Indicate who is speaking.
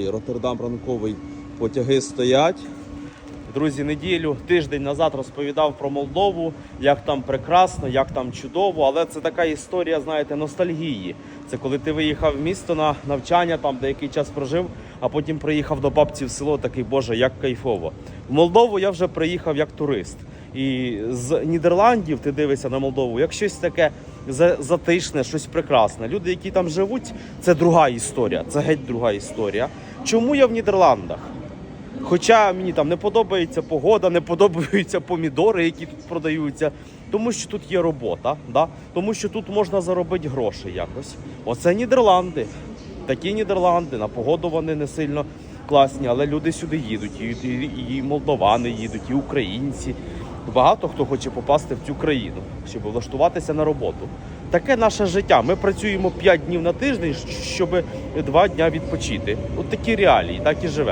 Speaker 1: Роттердам ранковий потяги стоять. Друзі, неділю, тиждень назад розповідав про Молдову, як там прекрасно, як там чудово. Але це така історія, знаєте, ностальгії. Це коли ти виїхав в місто на навчання, там деякий час прожив, а потім приїхав до бабці в село. Такий Боже, як кайфово. В Молдову я вже приїхав як турист. І з Нідерландів ти дивишся на Молдову, як щось таке затишне, щось прекрасне. Люди, які там живуть, це друга історія. Це геть друга історія. Чому я в Нідерландах? Хоча мені там не подобається погода, не подобаються помідори, які тут продаються, тому що тут є робота, да? тому що тут можна заробити гроші якось. Оце Нідерланди. Такі Нідерланди, на погоду вони не сильно класні, але люди сюди їдуть, і, і, і молдовани їдуть, і українці. Багато хто хоче попасти в цю країну, щоб влаштуватися на роботу. Таке наше життя. Ми працюємо 5 днів на тиждень, щоб 2 дня відпочити. От такі реалії, так і живемо.